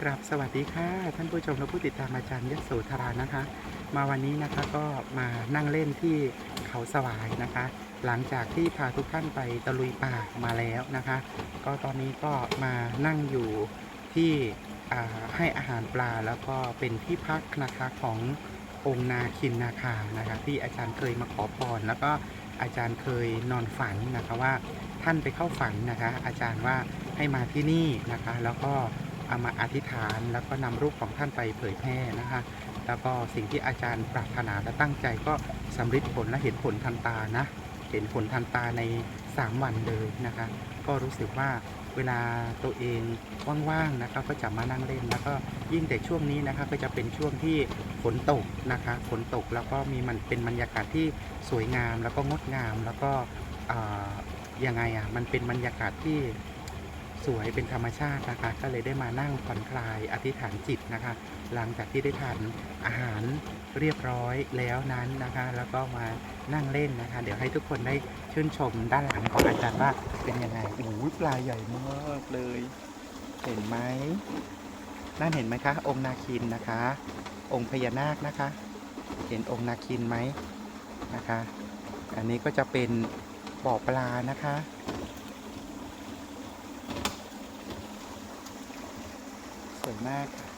กราบสวัสดีค่ะ ท่านผู้ชมและผู้ติดตามอาจารย์ยโสธรานะคะ มาวันนี้นะคะก็มานั่งเล่นที่เขาสวายนะคะ หลังจากที่พาทุกท่านไปตะลุยป่ามาแล้วนะคะ ก็ตอนนี้ก็มานั่งอยู่ที่ให้อาหารปลาแล้วก็เป็นที่พักนะคะขององค์นาคินนาคานะคะที่อาจารย์เคยมาขอพรแล้วก็อาจารย์เคยนอนฝันนะคะว่าท่านไปเข้าฝันนะคะ อาจารย์ว่าให้มาที่นี่นะคะ แล้วก็ เอามาอธิษฐาน แล้วก็นำรูปของท่านไปเผยแพร่นะคะแล้วก็สิ่งที่อาจารย์ปรารถนาและตั้งใจก็สำเร็จผลและเห็นผลทันตานะเห็นผลทันตาใน 3 วันเลยนะคะ ก็รู้สึกว่าเวลาตัวเองว่างๆนะคะก็จะมานั่งเล่นแล้วก็ยิ่งแต่ช่วงนี้นะคะก็จะเป็นช่วงที่ฝนตกนะคะฝนตกแล้วก็มีมันเป็นบรรยากาศที่สวยงามแล้วก็งดงามแล้วก็อ่ายังไงอะมันเป็นบรรยากาศที่ สวยเป็นธรรมชาตินะคะ ก็เลยได้มานั่งผ่อนคลายอธิษฐานจิตนะคะ หลังจากที่ได้ทานอาหารเรียบร้อยแล้วนั้นนะคะ แล้วก็มานั่งเล่นนะคะ เดี๋ยวให้ทุกคนได้ชื่นชมด้านหลังของอาจารย์ว่าเป็นยังไงโอ้โหปลาใหญ่มากเลย เห็นไหมนั่นเห็นไหมคะ องค์นาคินนะคะ องค์พญานาคนะคะ เห็นองค์นาคินไหมนะคะ อันนี้ก็จะเป็นบ่อปลานะคะ สวยมากค่ะ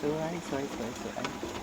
สวยสวยสวยสวย